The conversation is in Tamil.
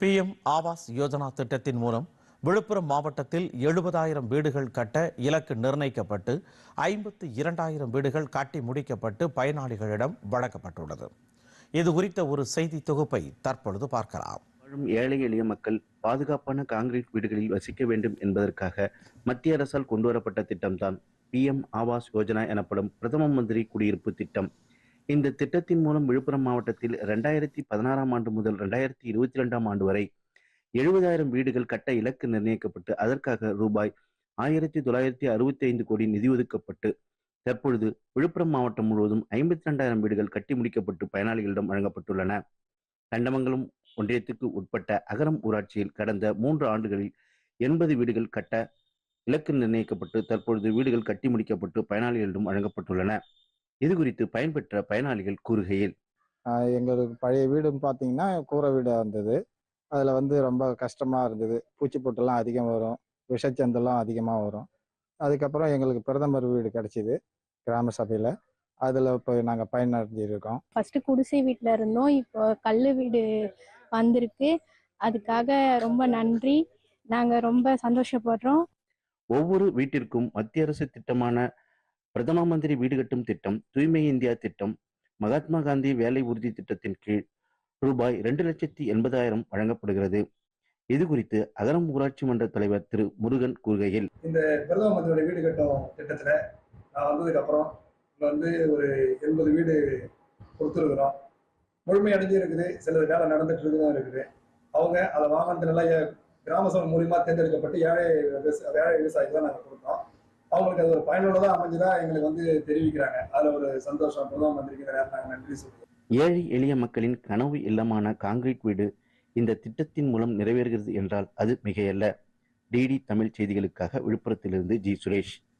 பிஎம் ஆவாஸ் யோஜனா திட்டத்தின் மூலம் விழுப்புரம் மாவட்டத்தில் எழுபதாயிரம் வீடுகள் கட்ட இலக்கு நிர்ணயிக்கப்பட்டு ஐம்பத்து இரண்டாயிரம் வீடுகள் கட்டி முடிக்கப்பட்டு பயனாளிகளிடம் வழங்கப்பட்டுள்ளது. இது குறித்த ஒரு செய்தி தொகுப்பை தற்பொழுது பார்க்கலாம். வாழும் ஏழை எளிய மக்கள் பாதுகாப்பான காங்கிரீட் வீடுகளில் வசிக்க வேண்டும் என்பதற்காக மத்திய அரசால் கொண்டுவரப்பட்ட திட்டம்தான் பிஎம் ஆவாஸ் யோஜனா எனப்படும் பிரதம மந்திரி குடியிருப்பு திட்டம். இந்த திட்டத்தின் மூலம் விழுப்புரம் மாவட்டத்தில் ரெண்டாயிரத்தி பதினாறாம் ஆண்டு முதல் ரெண்டாயிரத்தி இருபத்தி ரெண்டாம் ஆண்டு வரை எழுபதாயிரம் வீடுகள் கட்ட இலக்கு நிர்ணயிக்கப்பட்டு அதற்காக ரூபாய் ஆயிரத்தி தொள்ளாயிரத்தி அறுபத்தி ஐந்து கோடி நிதி ஒதுக்கப்பட்டு தற்பொழுது விழுப்புரம் மாவட்டம் முழுவதும் ஐம்பத்தி ரெண்டாயிரம் வீடுகள் கட்டி முடிக்கப்பட்டு பயனாளிகளிடம் வழங்கப்பட்டுள்ளன. கண்டமங்கலம் ஒன்றியத்துக்கு உட்பட்ட அகரம் ஊராட்சியில் கடந்த மூன்று ஆண்டுகளில் எண்பது வீடுகள் கட்ட இலக்கு நிர்ணயிக்கப்பட்டு தற்பொழுது வீடுகள் கட்டி முடிக்கப்பட்டு பயனாளிகளிடம் வழங்கப்பட்டுள்ளன. இது குறித்து பயன்பெற்ற பயனாளிகள் கூறுகையில்? எங்களுக்கு பழைய வீடுன்னு பார்த்தீங்கன்னா கூரை வீடாக இருந்தது. அதில் வந்து ரொம்ப கஷ்டமாக இருந்தது. பூச்சி பொட்டெல்லாம் அதிகம் வரும். விஷச்சந்தெல்லாம் அதிகமாக வரும். அதுக்கப்புறம் எங்களுக்கு பிரதமர் வீடு கிடைச்சிது கிராம சபையில். அதில் இப்போ நாங்கள் பயனடைஞ்சிருக்கோம். ஃபர்ஸ்ட் குடிசை வீட்டில் இருந்தோம். இப்போ கல் வீடு வந்திருக்கு. அதுக்காக ரொம்ப நன்றி. நாங்கள் ரொம்ப சந்தோஷப்படுறோம். ஒவ்வொரு வீட்டிற்கும் மத்திய அரசு திட்டமான பிரதம மந்திரி வீடு கட்டும் திட்டம் தூய்மை இந்தியா திட்டம் மகாத்மா காந்தி வேலை உறுதி திட்டத்தின் கீழ் ரூபாய் இரண்டு லட்சத்தி எண்பதாயிரம் வழங்கப்படுகிறது. இது குறித்து அகரம் ஊராட்சி மன்ற தலைவர் திரு முருகன் கூறுகையில் இந்த பிரதம மந்திரியோட வீடு கட்டும் திட்டத்தில் நான் வந்ததுக்கு அப்புறம் வந்து ஒரு எண்பது வீடு கொடுத்துருக்குறோம். முழுமை அடைஞ்சு இருக்குது சிலது வேலை நடந்துட்டு இருக்குதான் இருக்குது. அவங்க அதை வாங்கினதுனால கிராம சபை மூலியமா தேர்ந்தெடுக்கப்பட்டு ஏழை விவசாய ஏழை விவசாயிக்கு தான் நாங்கள் கொடுத்தோம். அவங்களுக்கு அது ஒரு பயனுள்ளதாக அமைஞ்சதா எங்களுக்கு வந்து தெரிவிக்கிறாங்க. அதில் ஒரு சந்தோஷம். பிரதம மந்திரிக்கு நாங்கள் நன்றி சொல்லுவோம் ஏழை எளிய மக்களின் கனவு இல்லமான காங்கிரீட் வீடு இந்த திட்டத்தின் மூலம் நிறைவேறுகிறது என்றால் அது மிகையல்ல. டிடி தமிழ் செய்திகளுக்காக விழுப்புரத்திலிருந்து ஜி. சுரேஷ்.